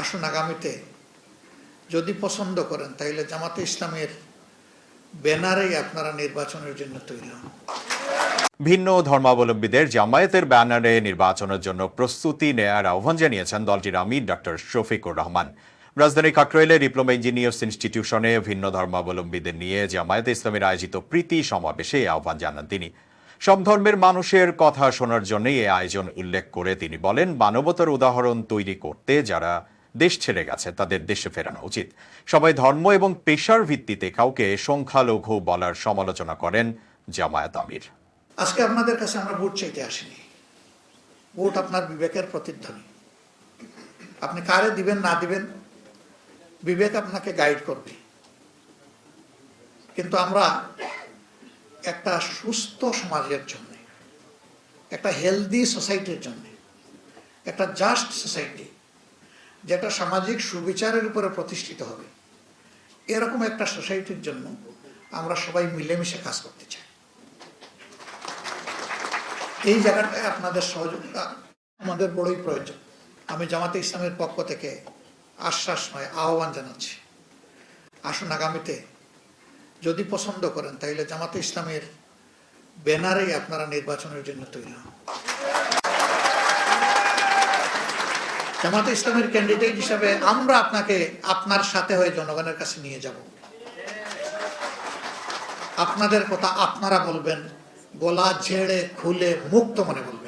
আসুন আগামীতে যদি পছন্দ করেন তাহলে জামাতে ইসলামের ব্যানারেই আপনারা নির্বাচনের জন্য তৈরি হন। ভিন্ন ধর্মাবলম্বীদের জামায়াতের ব্যানারে নির্বাচনের জন্য প্রস্তুতি নেয়ার আহ্বান জানিয়েছেন দলটির আমির ডক্টর শফিকুর রহমান। রাজধানী কাকরাইলে ডিপ্লোমা ইঞ্জিনিয়ার্স ইনস্টিটিউশনে ভিন্ন ধর্মাবলম্বীদের নিয়ে জামায়াতে ইসলামের আয়োজিত প্রীতি সমাবেশে আহ্বান জানান তিনি। সব ধর্মের মানুষের কথা শোনার জন্যই এই আয়োজন উল্লেখ করে তিনি বলেন, মানবতার উদাহরণ তৈরি করতে যারা দেশ ছেড়ে গেছে, তাদের দেশে ফেরানো উচিত। সবাই ধর্ম এবং পেশার ভিত্তিতে কাউকে সংখ্যালঘু বলার সমালোচনা করেন জামায়াত আমির। আজকে আপনাদের কাছে আমরা ভোট চাইতে আসিনি। ভোট আপনার বিবেকের প্রতিধ্বনি। আপনি কারে দিবেন, না দিবেন, বিবেক আপনাকে গাইড করবে। কিন্তু আমরা একটা সুস্থ সমাজের জন্য, একটা হেলদি সোসাইটির জন্য, একটা জাস্ট সোসাইটি যেটা সামাজিক সুবিচারের উপরে প্রতিষ্ঠিত হবে। এরকম একটা সোসাইটির জন্য আমরা সবাই মিলেমিশে কাজ করতে চাই। এই জায়গাটায় আপনাদের সহযোগিতা আমাদের বড়ই প্রয়োজন। আমি জামাতে ইসলামের পক্ষ থেকে আশ্বাস নয়, আহ্বান জানাচ্ছি। আসুন আগামীতে যদি পছন্দ করেন, তাহলে জামাতে ইসলামের ব্যানারেই আপনারা নির্বাচনের জন্য তৈরি হন। জামাতে ইসলামের ক্যান্ডিডেট হিসাবে আমরা আপনাকে আপনার সাথে হয়ে জনগণের কাছে নিয়ে যাব। আপনাদের কথা আপনারা বলবেন, গলা ঝেড়ে, খুলে, মুক্ত মনে বলবেন।